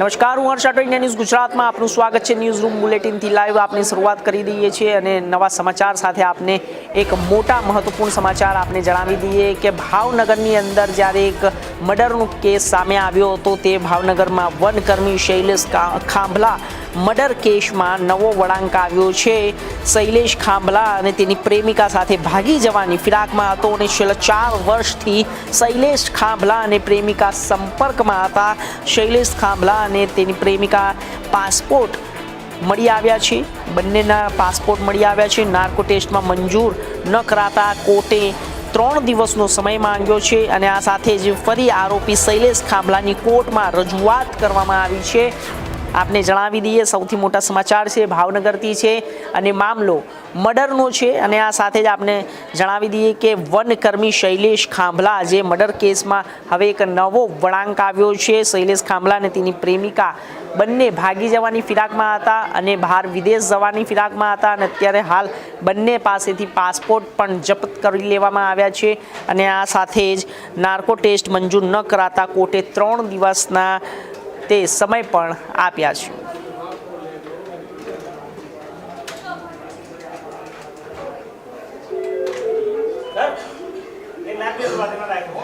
નમસ્કાર, હું હર્ષ અટો ન્યૂઝ ગુજરાતમાં. આપનું સ્વાગત છે ન્યૂઝ રૂમ બુલેટિનથી લાઈવ આપની શરૂઆત કરી દઈએ છીએ અને નવા સમાચાર સાથે આપને એક મોટા મહત્વપૂર્ણ સમાચાર આપને જણાવી દઈએ કે ભાવનગરની અંદર જ્યારે એક મર્ડરનો કેસ સામે આવ્યો હતો, તે ભાવનગરમાં વનકર્મી શૈલેષ ખાંભલા મર્ડર કેસમાં નવો વળાંક આવ્યો છે. શૈલેષ ખાંભલા અને તેની પ્રેમિકા સાથે ભાગી જવાની ફિરાકમાં હતો અને છેલ્લા ચાર વર્ષથી શૈલેષ ખાંભલા અને પ્રેમિકા સંપર્કમાં હતા. શૈલેષ ખાંભલા અને તેની પ્રેમિકા પાસપોર્ટ મળી આવ્યા છે. બંનેના પાસપોર્ટ મળી આવ્યા છે. નાર્કો ટેસ્ટમાં મંજૂર ન કરાતા કોર્ટે ત્રણ દિવસનો સમય માંગ્યો છે અને આ સાથે જ ફરી આરોપી શૈલેષ ખાંભલાની કોર્ટમાં રજૂઆત કરવામાં આવી છે. આપને જણાવી દઈએ, સૌથી મોટા સમાચાર છે, ભાવનગરથી છે અને મામલો મર્ડરનો છે અને આ સાથે જ આપને જણાવી દઈએ કે વનકર્મી શૈલેષ ખાંભલા જે મર્ડર કેસમાં હવે એક નવો વળાંક આવ્યો છે. શૈલેષ ખાંભલા અને તેની પ્રેમિકા બંને ભાગી જવાની ફિરાકમાં હતા અને બહાર વિદેશ જવાની ફિરાકમાં હતા અને અત્યારે હાલ બંને પાસેથી પાસપોર્ટ પણ જપ્ત કરી લેવામાં આવ્યા છે અને આ સાથે જ નાર્કો ટેસ્ટ મંજૂર ન કરાતા કોર્ટે ત્રણ દિવસના તે સમય પણ આપ્યા છે. રાખો